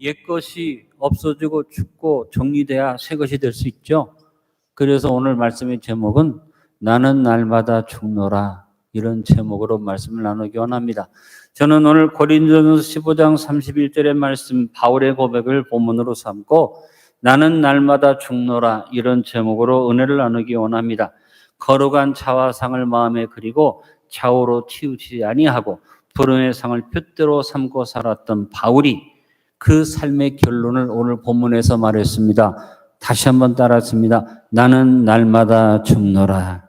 옛 것이 없어지고 죽고 정리돼야 새 것이 될 수 있죠. 그래서 오늘 말씀의 제목은 나는 날마다 죽노라 이런 제목으로 말씀을 나누기 원합니다. 저는 오늘 고린도전서 15장 31절의 말씀 바울의 고백을 본문으로 삼고 나는 날마다 죽노라 이런 제목으로 은혜를 나누기 원합니다. 거룩한 자와 상을 마음에 그리고 좌우로 치우치지 아니하고 부름의 상을 표대로 삼고 살았던 바울이 그 삶의 결론을 오늘 본문에서 말했습니다. 다시 한번 따랐습니다. 나는 날마다 죽노라.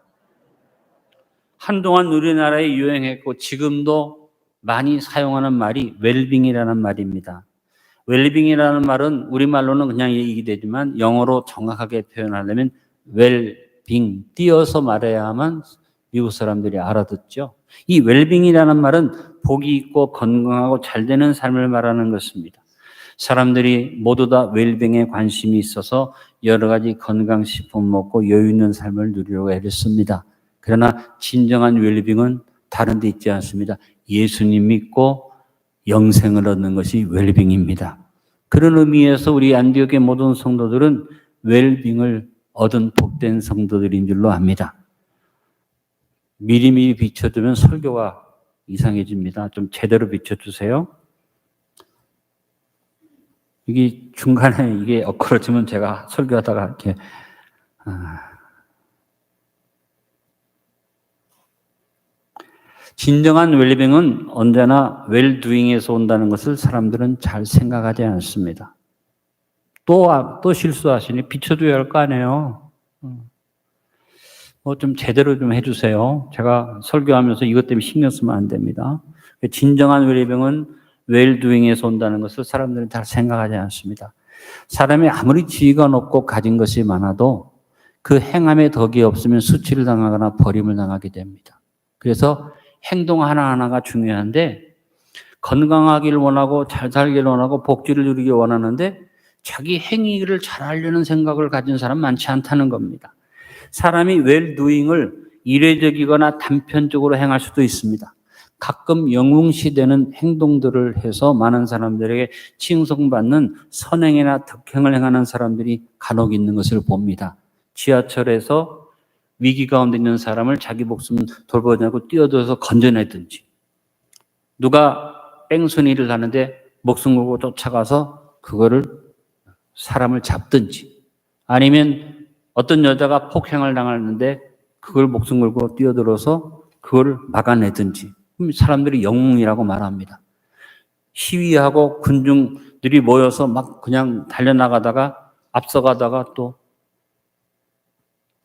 한동안 우리나라에 유행했고 지금도 많이 사용하는 말이 웰빙이라는 말입니다. 웰빙이라는 말은 우리말로는 그냥 얘기 되지만 영어로 정확하게 표현하려면 웰빙 띄어서 말해야만 미국 사람들이 알아듣죠. 이 웰빙이라는 말은 복이 있고 건강하고 잘 되는 삶을 말하는 것입니다. 사람들이 모두 다 웰빙에 관심이 있어서 여러 가지 건강식품 먹고 여유 있는 삶을 누리려고 애렸습니다. 그러나 진정한 웰빙은 다른 데 있지 않습니다. 예수님 믿고 영생을 얻는 것이 웰빙입니다. 그런 의미에서 우리 안디옥의 모든 성도들은 웰빙을 얻은 복된 성도들인 줄로 압니다. 미리미리 비춰두면 설교가 이상해집니다. 좀 제대로 비춰주세요. 이게 중간에 이게 엇갈려지면 제가 설교하다가 이렇게 아. 진정한 웰빙은 언제나 웰두잉에서 온다는 것을 사람들은 잘 생각하지 않습니다. 또, 아, 또 실수하시니 비춰줘야 할 거 아니에요. 뭐 좀 제대로 좀 해주세요. 제가 설교하면서 이것 때문에 신경 쓰면 안 됩니다. 진정한 웰빙은 웰두잉에서 온다는 것을 사람들은 잘 생각하지 않습니다. 사람이 아무리 지위가 높고 가진 것이 많아도 그 행함의 덕이 없으면 수치를 당하거나 버림을 당하게 됩니다. 그래서 행동 하나하나가 중요한데 건강하기를 원하고 잘 살기를 원하고 복지를 누리기 원하는데 자기 행위를 잘하려는 생각을 가진 사람 많지 않다는 겁니다. 사람이 웰두잉을 이례적이거나 단편적으로 행할 수도 있습니다. 가끔 영웅시되는 행동들을 해서 많은 사람들에게 칭송받는 선행이나 덕행을 행하는 사람들이 간혹 있는 것을 봅니다. 지하철에서 위기 가운데 있는 사람을 자기 목숨 돌보냐고 뛰어들어서 건져내든지. 누가 뺑소니를 하는데 목숨 걸고 쫓아가서 그거를 사람을 잡든지. 아니면 어떤 여자가 폭행을 당하는데 그걸 목숨 걸고 뛰어들어서 그걸 막아내든지 사람들이 영웅이라고 말합니다. 시위하고 군중들이 모여서 막 그냥 달려나가다가 앞서가다가 또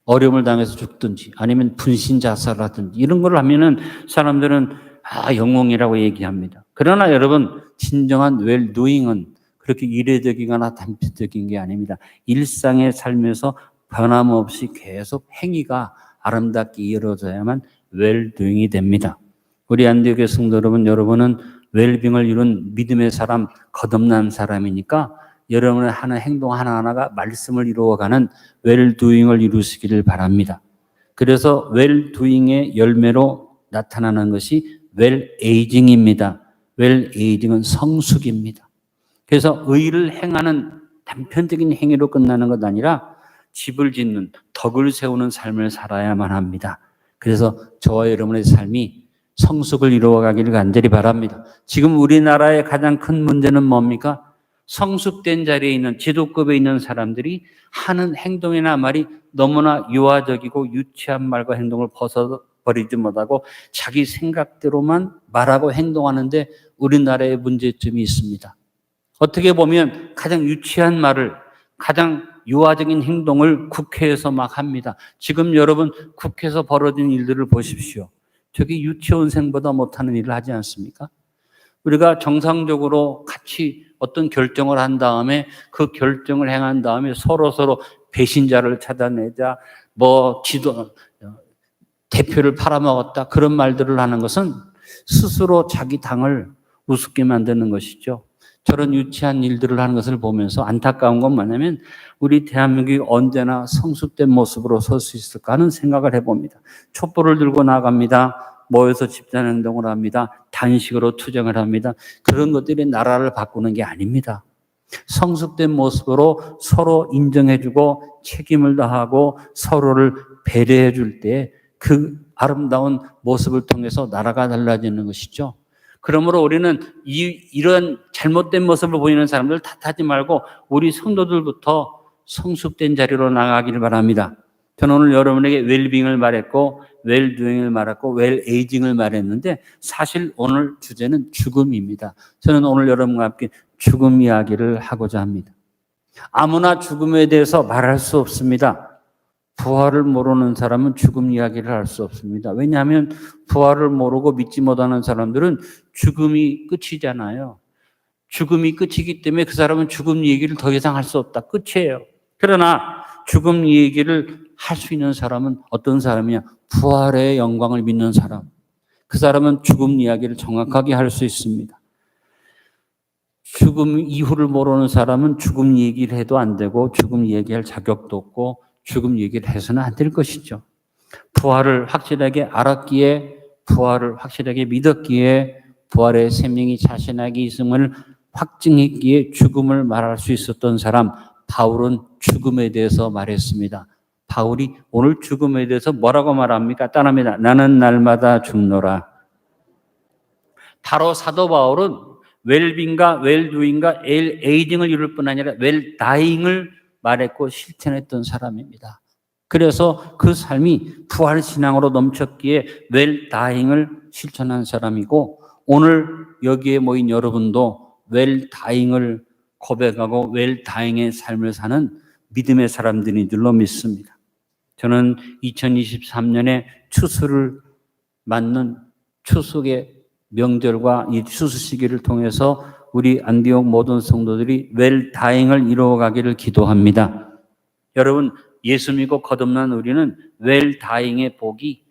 어려움을 당해서 죽든지 아니면 분신 자살하든지 이런 걸 하면은 사람들은 아, 영웅이라고 얘기합니다. 그러나 여러분, 진정한 웰두잉은 그렇게 이례적이거나 단편적인 게 아닙니다. 일상의 삶에서 변함없이 계속 행위가 아름답게 이루어져야만 웰두잉이 됩니다. 우리 안디옥의 성도 여러분, 여러분은 웰빙을 이룬 믿음의 사람, 거듭난 사람이니까 여러분의 하는 행동 하나하나가 말씀을 이루어가는 웰두잉을 이루시기를 바랍니다. 그래서 웰두잉의 열매로 나타나는 것이 웰에이징입니다. 웰에이징은 성숙입니다. 그래서 의를 행하는 단편적인 행위로 끝나는 것 아니라 집을 짓는 덕을 세우는 삶을 살아야만 합니다. 그래서 저와 여러분의 삶이 성숙을 이루어가기를 간절히 바랍니다. 지금 우리나라의 가장 큰 문제는 뭡니까? 성숙된 자리에 있는 지도급에 있는 사람들이 하는 행동이나 말이 너무나 유아적이고 유치한 말과 행동을 벗어버리지 못하고 자기 생각대로만 말하고 행동하는데 우리나라의 문제점이 있습니다. 어떻게 보면 가장 유치한 말을 가장 유아적인 행동을 국회에서 막 합니다. 지금 여러분 국회에서 벌어진 일들을 보십시오. 저기 유치원생보다 못하는 일을 하지 않습니까? 우리가 정상적으로 같이 어떤 결정을 한 다음에 그 결정을 행한 다음에 서로 서로 배신자를 찾아내자, 뭐 지도 대표를 팔아먹었다 그런 말들을 하는 것은 스스로 자기 당을 우습게 만드는 것이죠. 저런 유치한 일들을 하는 것을 보면서 안타까운 건 뭐냐면 우리 대한민국이 언제나 성숙된 모습으로 설 수 있을까 하는 생각을 해봅니다. 촛불을 들고 나갑니다. 모여서 집단 행동을 합니다. 단식으로 투쟁을 합니다. 그런 것들이 나라를 바꾸는 게 아닙니다. 성숙된 모습으로 서로 인정해주고 책임을 다하고 서로를 배려해줄 때 그 아름다운 모습을 통해서 나라가 달라지는 것이죠. 그러므로 우리는 이, 이런 잘못된 모습을 보이는 사람들 탓하지 말고 우리 성도들부터 성숙된 자리로 나가기를 바랍니다. 저는 오늘 여러분에게 웰빙을 말했고 웰두잉을 말했고 웰에이징을 말했는데 사실 오늘 주제는 죽음입니다. 저는 오늘 여러분과 함께 죽음 이야기를 하고자 합니다. 아무나 죽음에 대해서 말할 수 없습니다. 부활을 모르는 사람은 죽음 이야기를 할 수 없습니다. 왜냐하면 부활을 모르고 믿지 못하는 사람들은 죽음이 끝이잖아요. 죽음이 끝이기 때문에 그 사람은 죽음 얘기를 더 이상 할 수 없다. 끝이에요. 그러나 죽음 얘기를 할 수 있는 사람은 어떤 사람이냐? 부활의 영광을 믿는 사람. 그 사람은 죽음 이야기를 정확하게 할 수 있습니다. 죽음 이후를 모르는 사람은 죽음 얘기를 해도 안 되고 죽음 얘기할 자격도 없고 죽음 얘기를 해서는 안 될 것이죠. 부활을 확실하게 알았기에 부활을 확실하게 믿었기에 부활의 생명이 자신에게 있음을 확증했기에 죽음을 말할 수 있었던 사람 바울은 죽음에 대해서 말했습니다. 바울이 오늘 죽음에 대해서 뭐라고 말합니까? 따라합니다. 나는 날마다 죽노라. 바로 사도 바울은 웰빙과 웰두잉과 에이징을 이룰 뿐 아니라 웰다잉을 말했고 실천했던 사람입니다. 그래서 그 삶이 부활 신앙으로 넘쳤기에 웰다잉을 실천한 사람이고 오늘 여기에 모인 여러분도 웰다잉을 고백하고 웰다잉의 삶을 사는 믿음의 사람들인 줄로 믿습니다. 저는 2023년에 추수를 맞는 추석의 명절과 이 추수 시기를 통해서 우리 안디옥 모든 성도들이 웰다잉을 이루어가기를 기도합니다. 여러분 예수 믿고 거듭난 우리는 웰다잉의 복이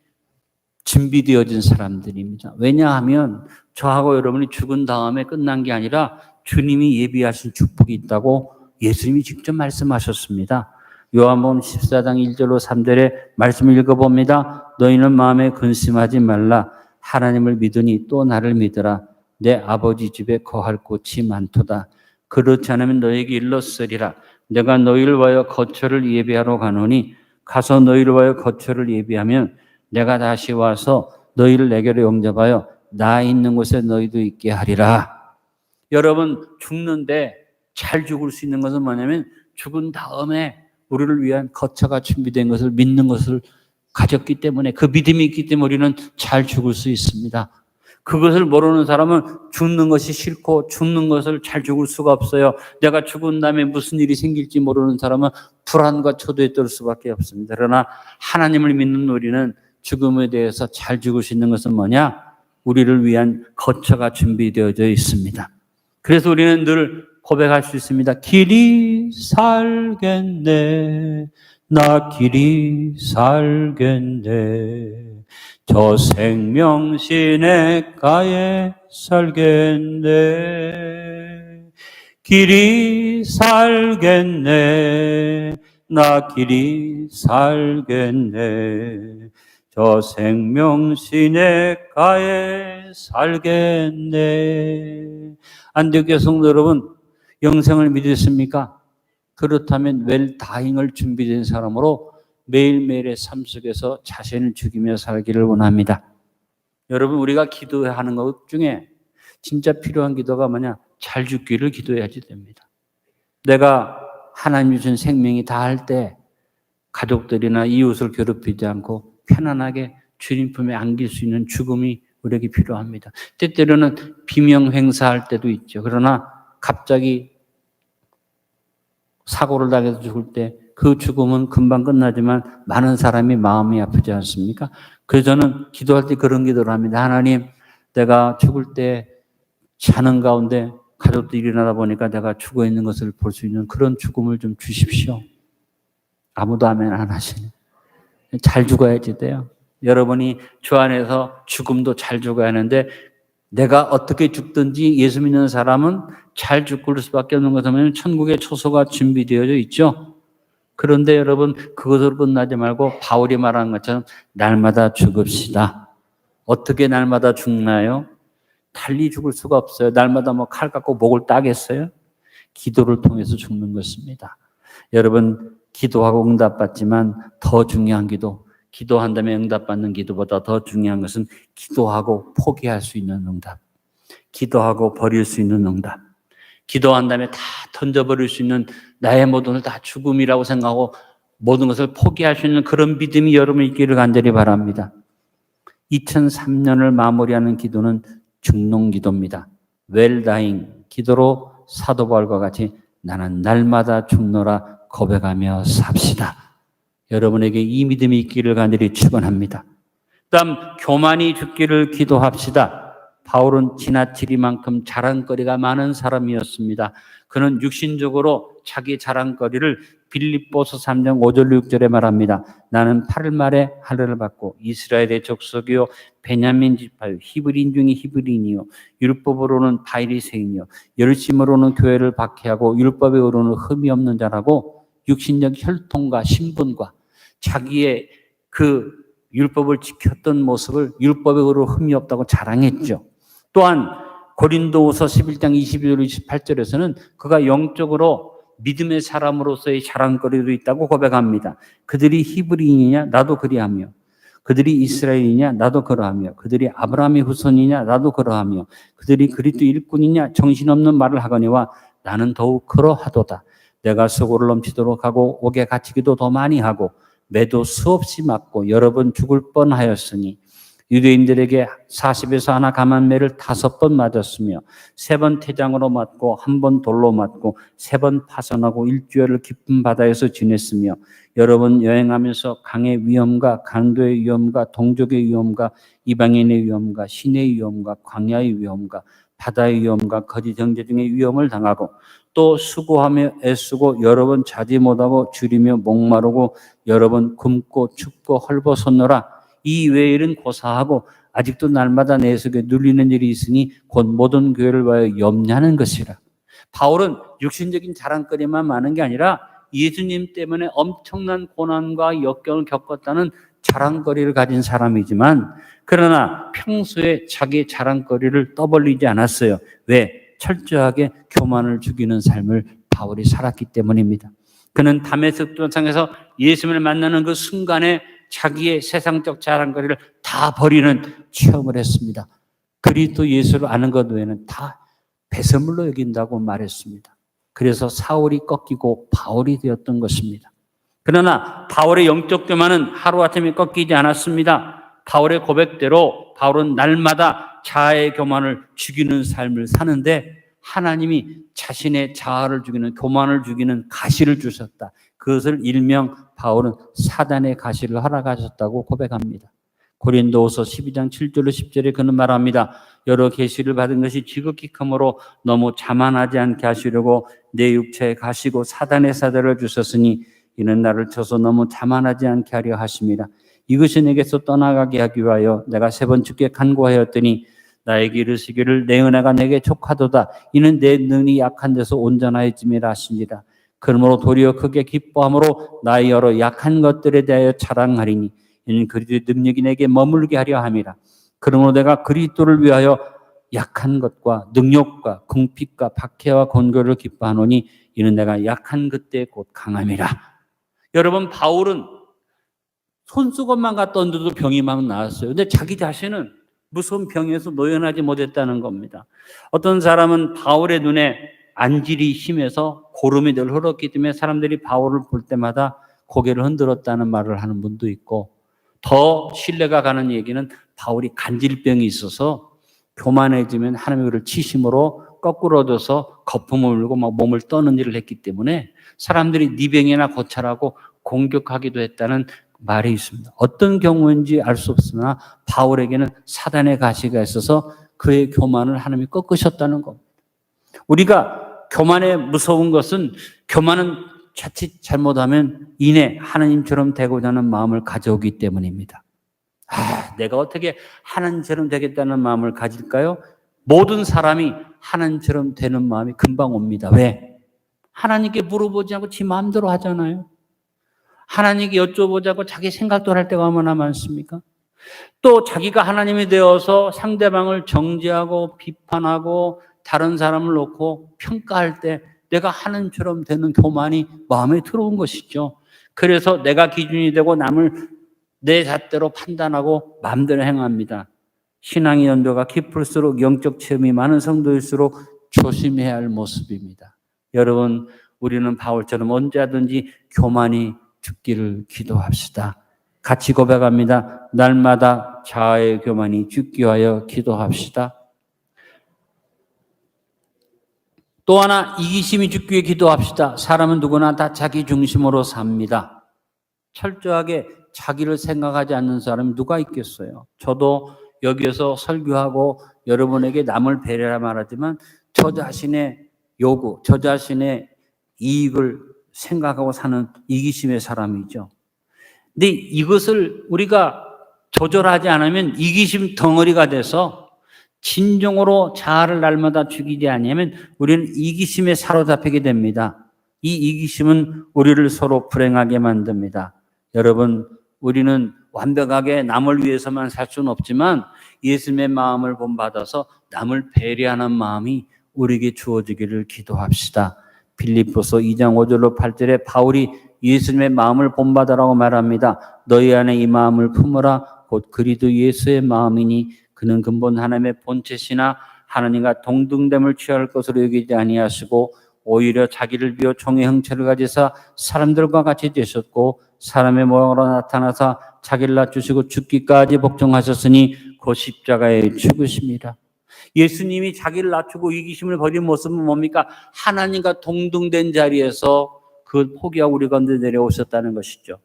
준비되어진 사람들입니다. 왜냐하면 저하고 여러분이 죽은 다음에 끝난 게 아니라 주님이 예비하신 축복이 있다고 예수님이 직접 말씀하셨습니다. 요한복음 14장 1절로 3절에 말씀을 읽어봅니다. 너희는 마음에 근심하지 말라. 하나님을 믿으니 또 나를 믿으라. 내 아버지 집에 거할 곳이 많도다. 그렇지 않으면 너에게 일렀으리라. 내가 너희를 위하여 거처를 예비하러 가노니 가서 너희를 위하여 거처를 예비하면 내가 다시 와서 너희를 내게로 영접하여 나 있는 곳에 너희도 있게 하리라. 여러분 죽는데 잘 죽을 수 있는 것은 뭐냐면 죽은 다음에 우리를 위한 거처가 준비된 것을 믿는 것을 가졌기 때문에 그 믿음이 있기 때문에 우리는 잘 죽을 수 있습니다. 그것을 모르는 사람은 죽는 것이 싫고 죽는 것을 잘 죽을 수가 없어요. 내가 죽은 다음에 무슨 일이 생길지 모르는 사람은 불안과 초도에 떨 수밖에 없습니다. 그러나 하나님을 믿는 우리는 죽음에 대해서 잘 죽을 수 있는 것은 뭐냐? 우리를 위한 거처가 준비되어져 있습니다. 그래서 우리는 늘 고백할 수 있습니다. 길이 살겠네. 나 길이 살겠네. 저 생명 시냇가에 살겠네. 길이 살겠네. 나 길이 살겠네. 저 생명 시냇가에 살겠네. 안디옥교 성도 여러분, 영생을 믿으십니까? 그렇다면 웰다잉을 준비된 사람으로 매일매일의 삶 속에서 자신을 죽이며 살기를 원합니다. 여러분, 우리가 기도하는 것 중에 진짜 필요한 기도가 뭐냐? 잘 죽기를 기도해야지 됩니다. 내가 하나님 주신 생명이 다 할 때 가족들이나 이웃을 괴롭히지 않고 편안하게 주님 품에 안길 수 있는 죽음이 우리에게 필요합니다. 때때로는 비명 행사할 때도 있죠. 그러나 갑자기 사고를 당해서 죽을 때 그 죽음은 금방 끝나지만 많은 사람이 마음이 아프지 않습니까? 그래서 저는 기도할 때 그런 기도를 합니다. 하나님, 내가 죽을 때 자는 가운데 가족도 일어나다 보니까 내가 죽어 있는 것을 볼 수 있는 그런 죽음을 좀 주십시오. 아무도 아멘 안 하시네. 잘 죽어야지 돼요. 여러분이 주 안에서 죽음도 잘 죽어야 하는데 내가 어떻게 죽든지 예수 믿는 사람은 잘 죽을 수밖에 없는 것은 천국의 초소가 준비되어져 있죠. 그런데 여러분 그것으로 끝나지 말고 바울이 말한 것처럼 날마다 죽읍시다. 어떻게 날마다 죽나요? 달리 죽을 수가 없어요. 날마다 뭐 칼 갖고 목을 따겠어요? 기도를 통해서 죽는 것입니다. 여러분, 기도하고 응답받지만 더 중요한 기도, 기도한 다음에 응답받는 기도보다 더 중요한 것은 기도하고 포기할 수 있는 응답, 기도하고 버릴 수 있는 응답, 기도한 다음에 다 던져버릴 수 있는 나의 모든 걸다 죽음이라고 생각하고 모든 것을 포기할 수 있는 그런 믿음이 여러분 있기를 간절히 바랍니다. 2003년을 마무리하는 기도는 중농 기도입니다. 웰다잉 기도로 사도 바울과 같이 나는 날마다 죽노라 고백하며 삽시다. 여러분에게 이 믿음이 있기를 간절히 축원합니다. 다음 교만이 죽기를 기도합시다. 바울은 지나치리만큼 자랑거리가 많은 사람이었습니다. 그는 육신적으로 자기 자랑거리를 빌립보서 3장 5절 6절에 말합니다. 나는 8일 말에 하늘을 받고 이스라엘의 족속이요 베냐민 지파요 히브리인 중에 히브리인이요 율법으로는 바리새인이요 열심으로는 교회를 박해하고 율법으로는 흠이 없는 자라고 육신적 혈통과 신분과 자기의 그 율법을 지켰던 모습을 율법으로 흠이 없다고 자랑했죠. 또한 고린도후서 11장 22절 28절에서는 그가 영적으로 믿음의 사람으로서의 자랑거리도 있다고 고백합니다. 그들이 히브리인이냐? 나도 그리하며. 그들이 이스라엘이냐? 나도 그러하며. 그들이 아브라함의 후손이냐? 나도 그러하며. 그들이 그리스도 일꾼이냐? 정신없는 말을 하거니와 나는 더욱 그러하도다. 내가 수고를 넘치도록 하고 옥에 갇히기도 더 많이 하고 매도 수없이 맞고 여러 번 죽을 뻔하였으니 유대인들에게 40에서 하나 감한매를 다섯 번 맞았으며 세 번 태장으로 맞고 한 번 돌로 맞고 세 번 파선하고 일주일을 깊은 바다에서 지냈으며 여러 번 여행하면서 강의 위험과 강도의 위험과 동족의 위험과 이방인의 위험과 신의 위험과 광야의 위험과 바다의 위험과 거짓 정제 등의 위험을 당하고 또 수고하며 애쓰고 여러 번 자지 못하고 줄이며 목마르고 여러 번 굶고 춥고 헐벗었노라 이 외일은 고사하고 아직도 날마다 내 속에 눌리는 일이 있으니 곧 모든 교회를 위하여 염려하는 것이라. 바울은 육신적인 자랑거리만 많은 게 아니라 예수님 때문에 엄청난 고난과 역경을 겪었다는 자랑거리를 가진 사람이지만 그러나 평소에 자기 자랑거리를 떠벌리지 않았어요. 왜? 철저하게 교만을 죽이는 삶을 바울이 살았기 때문입니다. 그는 담에색 도상에서 예수님을 만나는 그 순간에 자기의 세상적 자랑거리를 다 버리는 체험을 했습니다. 그리스도 예수를 아는 것 외에는 다 배설물로 여긴다고 말했습니다. 그래서 사울이 꺾이고 바울이 되었던 것입니다. 그러나 바울의 영적 교만은 하루아침에 꺾이지 않았습니다. 바울의 고백대로 바울은 날마다 자아의 교만을 죽이는 삶을 사는데 하나님이 자신의 자아를 죽이는 교만을 죽이는 가시를 주셨다. 그것을 일명 바울은 사단의 가시를 허락하셨다고 고백합니다. 고린도후서 12장 7절로 10절에 그는 말합니다. 여러 계시를 받은 것이 지극히 크므로 너무 자만하지 않게 하시려고 내 육체에 가시고 사단의 사대를 주셨으니 이는 나를 쳐서 너무 자만하지 않게 하려 하심이라. 이것이 내게서 떠나가게 하기 위하여 내가 세번 주께 간구하였더니 나에게 이르시기를 내 은혜가 내게 족하도다. 이는 내 능이 약한 데서 온전하여짐이라 하시니라. 그러므로 도리어 크게 기뻐함으로 나의 여러 약한 것들에 대하여 자랑하리니 이는 그리스도의 능력이 내게 머물게 하려 함이라. 그러므로 내가 그리스도를 위하여 약한 것과 능력과 궁핍과 박해와 권고를 기뻐하노니 이는 내가 약한 그때 곧 강함이라. 여러분 바울은 손수건만 얹어도 병이 막 나았어요. 근데 자기 자신은 무슨 병에서 노연하지 못했다는 겁니다. 어떤 사람은 바울의 눈에 안질이 심해서 고름이 늘 흘렀기 때문에 사람들이 바울을 볼 때마다 고개를 흔들었다는 말을 하는 분도 있고 더 신뢰가 가는 얘기는 바울이 간질병이 있어서 교만해지면 하나님의 그를 치심으로 거꾸러져서 거품을 물고 막 몸을 떠는 일을 했기 때문에 사람들이 네 병이나 고찰하고 공격하기도 했다는 말이 있습니다. 어떤 경우인지 알 수 없으나 바울에게는 사단의 가시가 있어서 그의 교만을 하나님이 꺾으셨다는 겁니다. 우리가 교만의 무서운 것은 교만은 자칫 잘못하면 이내 하나님처럼 되고자 하는 마음을 가져오기 때문입니다. 아, 내가 어떻게 하나님처럼 되겠다는 마음을 가질까요? 모든 사람이 하나님처럼 되는 마음이 금방 옵니다. 왜? 하나님께 물어보지 않고 지 마음대로 하잖아요. 하나님께 여쭤보자고 자기 생각도 할 때가 얼마나 많습니까? 또 자기가 하나님이 되어서 상대방을 정죄하고 비판하고 다른 사람을 놓고 평가할 때 내가 하는처럼 되는 교만이 마음에 들어온 것이죠. 그래서 내가 기준이 되고 남을 내 잣대로 판단하고 마음대로 행합니다. 신앙의 연도가 깊을수록 영적 체험이 많은 성도일수록 조심해야 할 모습입니다. 여러분, 우리는 바울처럼 언제든지 교만이 죽기를 기도합시다. 같이 고백합니다. 날마다 자아의 교만이 죽기 위하여 기도합시다. 또 하나 이기심이 죽기 위해 기도합시다. 사람은 누구나 다 자기 중심으로 삽니다. 철저하게 자기를 생각하지 않는 사람이 누가 있겠어요? 저도 여기에서 설교하고 여러분에게 남을 배려라 말하지만 저 자신의 요구, 저 자신의 이익을 생각하고 사는 이기심의 사람이죠. 근데 이것을 우리가 조절하지 않으면 이기심 덩어리가 돼서 진정으로 자아를 날마다 죽이지 아니하면 우리는 이기심에 사로잡히게 됩니다. 이 이기심은 우리를 서로 불행하게 만듭니다. 여러분, 우리는 완벽하게 남을 위해서만 살 수는 없지만 예수님의 마음을 본받아서 남을 배려하는 마음이 우리에게 주어지기를 기도합시다. 빌립보서 2장 5절로 8절에 바울이 예수님의 마음을 본받으라고 말합니다. 너희 안에 이 마음을 품어라. 곧 그리도 예수의 마음이니 그는 근본 하나님의 본체시나 하나님과 동등됨을 취할 것으로 여기지 아니하시고 오히려 자기를 비워 종의 형체를 가지사 사람들과 같이 되셨고 사람의 모양으로 나타나사 자기를 낮추시고 죽기까지 복종하셨으니 그 십자가에 죽으십니다. 예수님이 자기를 낮추고 이기심을 버린 모습은 뭡니까? 하나님과 동등된 자리에서 그 포기하고 우리 가운데 내려오셨다는 것이죠.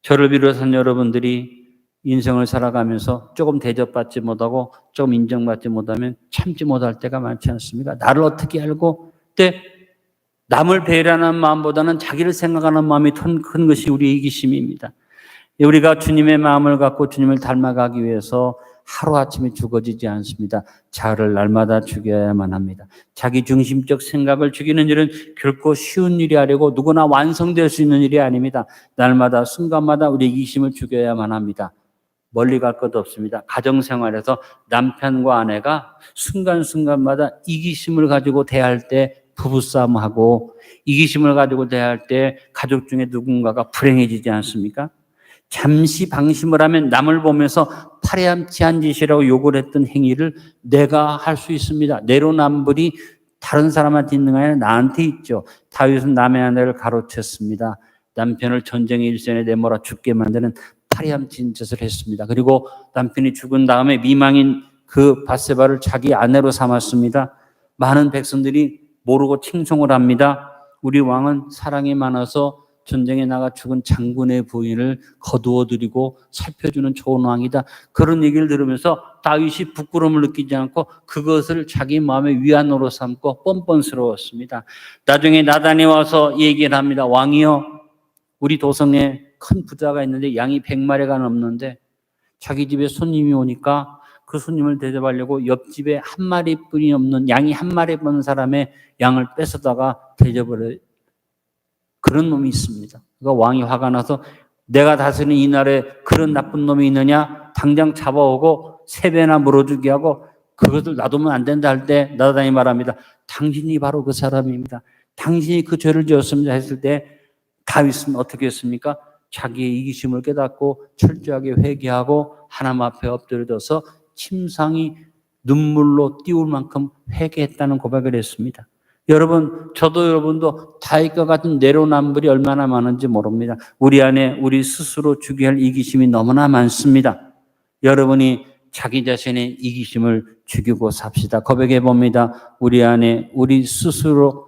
저를 비롯한 여러분들이 인생을 살아가면서 조금 대접받지 못하고 조금 인정받지 못하면 참지 못할 때가 많지 않습니까? 나를 어떻게 알고 때 남을 배려하는 마음보다는 자기를 생각하는 마음이 큰 것이 우리의 이기심입니다. 우리가 주님의 마음을 갖고 주님을 닮아가기 위해서 하루아침에 죽어지지 않습니다. 자아를 날마다 죽여야만 합니다. 자기 중심적 생각을 죽이는 일은 결코 쉬운 일이 아니고 누구나 완성될 수 있는 일이 아닙니다. 날마다 순간마다 우리 이기심을 죽여야만 합니다. 멀리 갈 것도 없습니다. 가정생활에서 남편과 아내가 순간순간마다 이기심을 가지고 대할 때 부부싸움하고 이기심을 가지고 대할 때 가족 중에 누군가가 불행해지지 않습니까? 잠시 방심을 하면 남을 보면서 파렴치한 짓이라고 욕을 했던 행위를 내가 할 수 있습니다. 내로남불이 다른 사람한테 있는 게 아니라 나한테 있죠. 다윗은 남의 아내를 가로챘습니다. 남편을 전쟁의 일선에 내몰아 죽게 만드는 파렴치한 짓을 했습니다. 그리고 남편이 죽은 다음에 미망인 그 바세바를 자기 아내로 삼았습니다. 많은 백성들이 모르고 칭송을 합니다. 우리 왕은 사랑이 많아서 전쟁에 나가 죽은 장군의 부인을 거두어 드리고 살펴주는 좋은 왕이다. 그런 얘기를 들으면서 다윗이 부끄러움을 느끼지 않고 그것을 자기 마음의 위안으로 삼고 뻔뻔스러웠습니다. 나중에 나단이 와서 얘기를 합니다. 왕이여, 우리 도성에 큰 부자가 있는데 양이 100마리가 넘는데 자기 집에 손님이 오니까 그 손님을 대접하려고 옆집에 한 마리뿐이 없는 양이 한 마리 없는 사람의 양을 뺏어다가 대접을 그런 놈이 있습니다. 그러니까 왕이 화가 나서 내가 다스리는 이 나라에 그런 나쁜 놈이 있느냐? 당장 잡아오고 세 배나 물어주게 하고 그것을 놔두면 안 된다 할 때 나다니 말합니다. 당신이 바로 그 사람입니다. 당신이 그 죄를 지었습니다 했을 때 다윗은 어떻게 했습니까? 자기의 이기심을 깨닫고 철저하게 회개하고 하나님 앞에 엎드려져서 침상이 눈물로 띄울 만큼 회개했다는 고백을 했습니다. 여러분, 저도 여러분도 다윗과 같은 내로남불이 얼마나 많은지 모릅니다. 우리 안에 우리 스스로 주게 할 이기심이 너무나 많습니다. 여러분이 자기 자신의 이기심을 죽이고 삽시다. 고백해 봅니다. 우리 안에 우리 스스로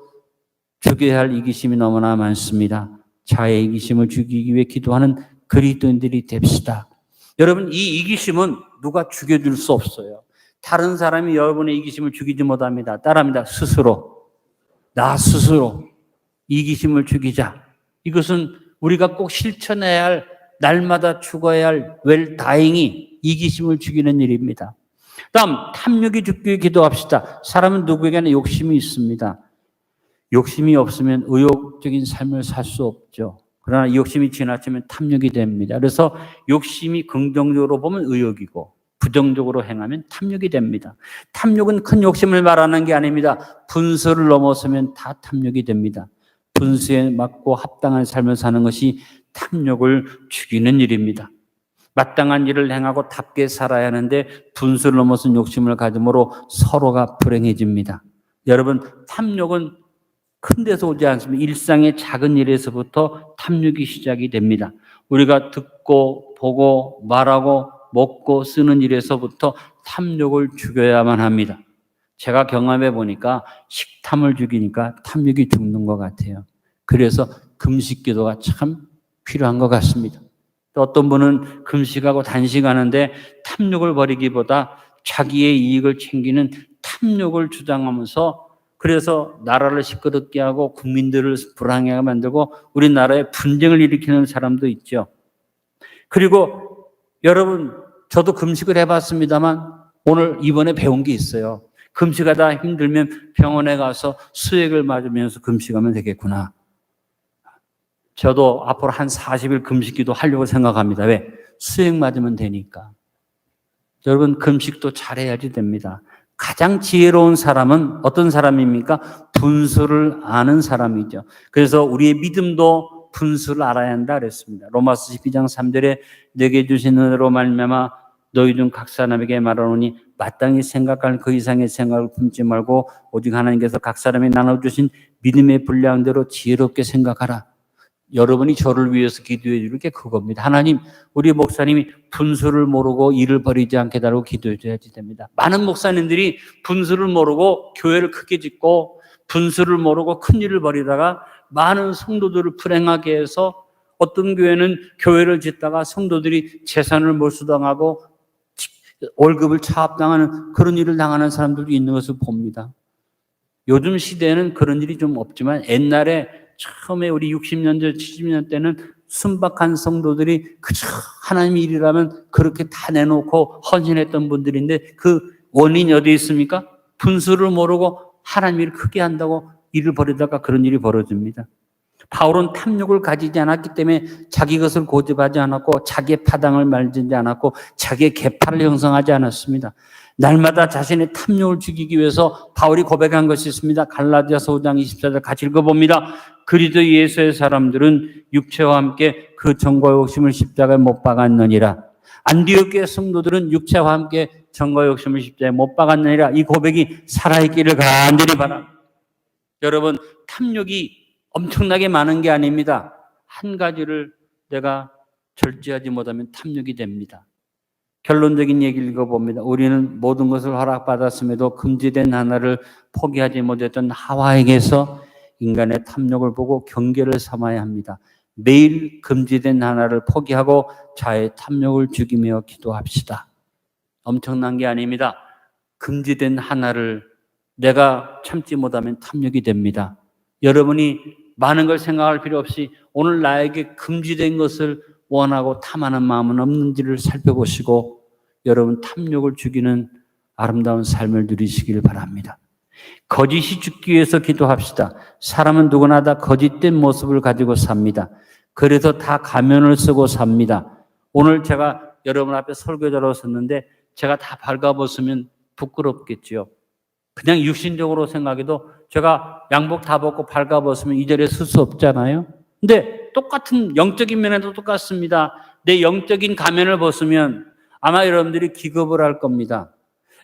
죽여야 할 이기심이 너무나 많습니다. 자의 이기심을 죽이기 위해 기도하는 그리스도인들이 됩시다. 여러분, 이 이기심은 누가 죽여줄 수 없어요. 다른 사람이 여러분의 이기심을 죽이지 못합니다. 따라합니다. 스스로. 나 스스로 이기심을 죽이자. 이것은 우리가 꼭 실천해야 할 날마다 죽어야 할 웰다잉이 이기심을 죽이는 일입니다. 다음 탐욕이 죽기 위해 기도합시다. 사람은 누구에게나 욕심이 있습니다. 욕심이 없으면 의욕적인 삶을 살 수 없죠. 그러나 욕심이 지나치면 탐욕이 됩니다. 그래서 욕심이 긍정적으로 보면 의욕이고 부정적으로 행하면 탐욕이 됩니다. 탐욕은 큰 욕심을 말하는 게 아닙니다. 분수를 넘어서면 다 탐욕이 됩니다. 분수에 맞고 합당한 삶을 사는 것이 탐욕을 죽이는 일입니다. 마땅한 일을 행하고 답게 살아야 하는데 분수를 넘어선 욕심을 가짐으로 서로가 불행해집니다. 여러분, 탐욕은 큰 데서 오지 않습니다. 일상의 작은 일에서부터 탐욕이 시작이 됩니다. 우리가 듣고 보고 말하고 먹고 쓰는 일에서부터 탐욕을 죽여야만 합니다. 제가 경험해 보니까 식탐을 죽이니까 탐욕이 죽는 것 같아요. 그래서 금식 기도가 참 필요한 것 같습니다. 또 어떤 분은 금식하고 단식하는데 탐욕을 버리기보다 자기의 이익을 챙기는 탐욕을 주장하면서 그래서 나라를 시끄럽게 하고 국민들을 불안하게 만들고 우리나라에 분쟁을 일으키는 사람도 있죠. 그리고 여러분 저도 금식을 해봤습니다만 오늘 이번에 배운 게 있어요. 금식하다 힘들면 병원에 가서 수액을 맞으면서 금식하면 되겠구나. 저도 앞으로 한 40일 금식기도 하려고 생각합니다. 왜? 수액 맞으면 되니까. 여러분, 금식도 잘해야지 됩니다. 가장 지혜로운 사람은 어떤 사람입니까? 분수를 아는 사람이죠. 그래서 우리의 믿음도 분수를 알아야 한다 그랬습니다. 로마서 12장 3절에 내게 주신 은혜로 말미암아 너희 중 각 사람에게 말하노니 마땅히 생각할 그 이상의 생각을 품지 말고 오직 하나님께서 각 사람이 나눠 주신 믿음의 분량대로 지혜롭게 생각하라. 여러분이 저를 위해서 기도해 주는 게 그겁니다. 하나님, 우리 목사님이 분수를 모르고 일을 버리지 않게 달라고 기도해 줘야지 됩니다. 많은 목사님들이 분수를 모르고 교회를 크게 짓고 분수를 모르고 큰 일을 벌이다가 많은 성도들을 불행하게 해서 어떤 교회는 교회를 짓다가 성도들이 재산을 몰수당하고 월급을 차압당하는 그런 일을 당하는 사람들도 있는 것을 봅니다. 요즘 시대에는 그런 일이 좀 없지만 옛날에 처음에 우리 60년 전, 70년 때는 순박한 성도들이 그저 하나님 일이라면 그렇게 다 내놓고 헌신했던 분들인데 그 원인이 어디 있습니까? 분수를 모르고 하나님 일을 크게 한다고 일을 벌이다가 그런 일이 벌어집니다. 바울은 탐욕을 가지지 않았기 때문에 자기 것을 고집하지 않았고 자기의 파당을 말지 않았고 자기의 계파를 형성하지 않았습니다. 날마다 자신의 탐욕을 죽이기 위해서 바울이 고백한 것이 있습니다. 갈라디아서 5장 24절 같이 읽어봅니다. 그리도 예수의 사람들은 육체와 함께 그 정과 욕심을 십자가에 못 박았느니라. 안디옥의 성도들은 육체와 함께 정과 욕심을 십자가에 못 박았느니라. 이 고백이 살아있기를 간절히 바랍니다. 여러분 탐욕이 엄청나게 많은 게 아닙니다. 한 가지를 내가 절제하지 못하면 탐욕이 됩니다. 결론적인 얘기를 읽어봅니다. 우리는 모든 것을 허락받았음에도 금지된 하나를 포기하지 못했던 하와에게서 인간의 탐욕을 보고 경계를 삼아야 합니다. 매일 금지된 하나를 포기하고 자의 탐욕을 죽이며 기도합시다. 엄청난 게 아닙니다. 금지된 하나를 내가 참지 못하면 탐욕이 됩니다. 여러분이 많은 걸 생각할 필요 없이 오늘 나에게 금지된 것을 원하고 탐하는 마음은 없는지를 살펴보시고 여러분 탐욕을 죽이는 아름다운 삶을 누리시길 바랍니다. 거짓이 죽기 위해서 기도합시다. 사람은 누구나 다 거짓된 모습을 가지고 삽니다. 그래서 다 가면을 쓰고 삽니다. 오늘 제가 여러분 앞에 설교자로 섰는데 제가 다 밝아벗으면 부끄럽겠지요. 그냥 육신적으로 생각해도 제가 양복 다 벗고 밝아벗으면 이 자리에 설수 없잖아요. 근데 똑같은 영적인 면에도 똑같습니다. 내 영적인 가면을 벗으면 아마 여러분들이 기겁을 할 겁니다.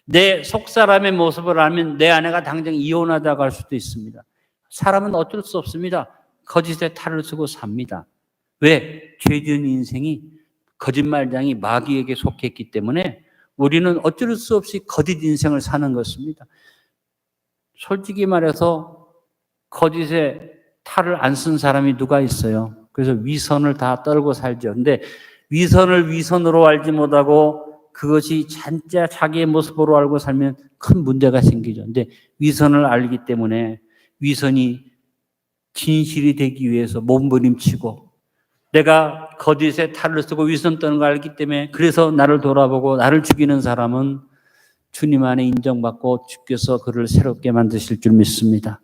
내 속사람의 모습을 알면 내 아내가 당장 이혼하다가 할 수도 있습니다. 사람은 어쩔 수 없습니다. 거짓의 탈을 쓰고 삽니다. 왜? 죄 지은 인생이 거짓말장이 마귀에게 속했기 때문에 우리는 어쩔 수 없이 거짓 인생을 사는 것입니다. 솔직히 말해서 거짓의 탈을 안 쓴 사람이 누가 있어요? 그래서 위선을 다 떨고 살죠. 근데 위선을 위선으로 알지 못하고 그것이 진짜 자기의 모습으로 알고 살면 큰 문제가 생기죠. 근데 위선을 알기 때문에 위선이 진실이 되기 위해서 몸부림치고 내가 거짓의 탈을 쓰고 위선 떠는 걸 알기 때문에 그래서 나를 돌아보고 나를 죽이는 사람은 주님 안에 인정받고 주께서 그를 새롭게 만드실 줄 믿습니다.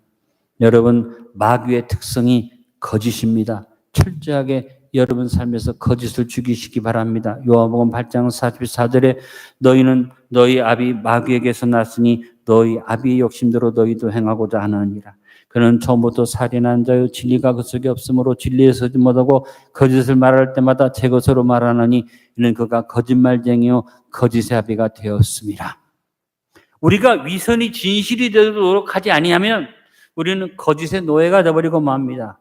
여러분, 마귀의 특성이 거짓입니다. 철저하게 여러분 삶에서 거짓을 죽이시기 바랍니다. 요한복음 8장 44절에 너희는 너희 아비 마귀에게서 났으니 너희 아비의 욕심대로 너희도 행하고자 하느니라. 그는 처음부터 살인한 자요 진리가 그 속에 없으므로 진리에 서지 못하고 거짓을 말할 때마다 제 것으로 말하느니 이는 그가 거짓말쟁이요 거짓의 아비가 되었습니다. 우리가 위선이 진실이 되도록 하지 아니하면 우리는 거짓의 노예가 되버리고 맙니다.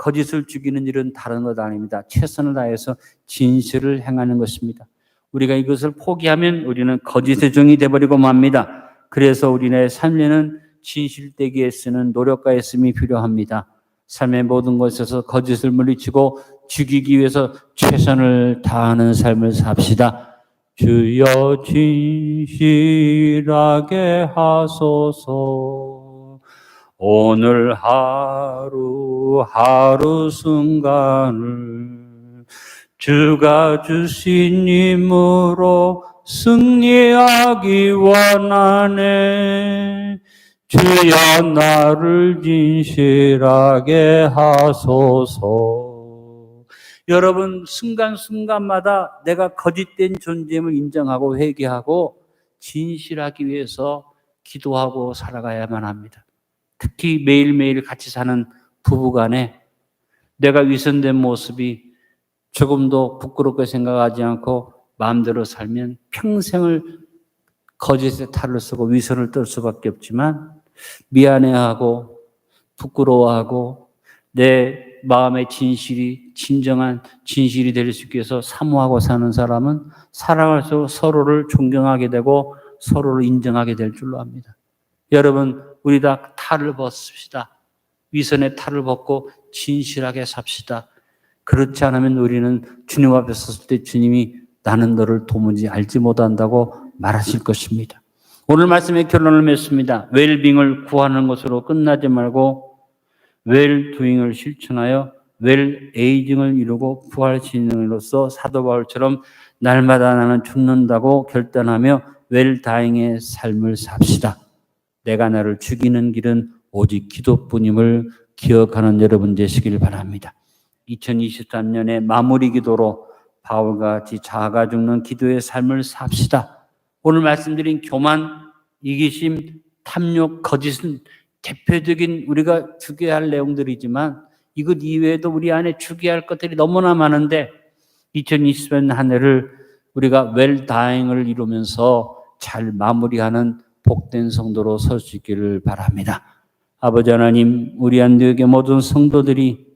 거짓을 죽이는 일은 다른 것 아닙니다. 최선을 다해서 진실을 행하는 것입니다. 우리가 이것을 포기하면 우리는 거짓의 종이 되버리고 맙니다. 그래서 우리네 삶에는 진실되기에 쓰는 노력과 애씀이 필요합니다. 삶의 모든 것에서 거짓을 물리치고 죽이기 위해서 최선을 다하는 삶을 삽시다. 주여 진실하게 하소서 오늘 하루 하루 순간을 주가 주신 힘으로 승리하기 원하네 주여 나를 진실하게 하소서 여러분 순간순간마다 내가 거짓된 존재임을 인정하고 회개하고 진실하기 위해서 기도하고 살아가야만 합니다. 특히 매일매일 같이 사는 부부 간에 내가 위선된 모습이 조금도 부끄럽게 생각하지 않고 마음대로 살면 평생을 거짓의 탈을 쓰고 위선을 떨 수밖에 없지만 미안해하고 부끄러워하고 내 마음의 진실이 진정한 진실이 될 수 있기 위해서 사모하고 사는 사람은 살아갈수록 서로를 존경하게 되고 서로를 인정하게 될 줄로 압니다. 여러분, 우리 다 탈을 벗읍시다. 위선의 탈을 벗고 진실하게 삽시다. 그렇지 않으면 우리는 주님 앞에 섰을 때 주님이 나는 너를 도무지 알지 못한다고 말하실 것입니다. 오늘 말씀의 결론을 맺습니다. 웰빙을 구하는 것으로 끝나지 말고 웰두잉을 실천하여 웰에이징을 이루고 부활신으로서 사도 바울처럼 날마다 나는 죽는다고 결단하며 웰다잉의 삶을 삽시다. 내가 나를 죽이는 길은 오직 기도뿐임을 기억하는 여러분 되시길 바랍니다. 2023년의 마무리 기도로 바울같이 자아가 죽는 기도의 삶을 삽시다. 오늘 말씀드린 교만, 이기심, 탐욕, 거짓은 대표적인 우리가 죽여야 할 내용들이지만 이것 이외에도 우리 안에 죽여야 할 것들이 너무나 많은데 2020년 한 해를 우리가 웰다잉을 이루면서 잘 마무리하는 복된 성도로 설 수 있기를 바랍니다. 아버지 하나님, 우리 안되게 모든 성도들이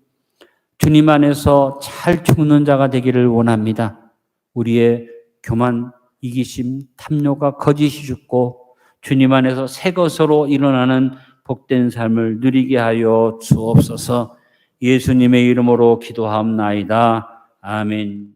주님 안에서 잘 죽는 자가 되기를 원합니다. 우리의 교만, 이기심, 탐욕과 거짓이 죽고 주님 안에서 새 것으로 일어나는 복된 삶을 누리게 하여 주옵소서 예수님의 이름으로 기도하옵나이다. 아멘.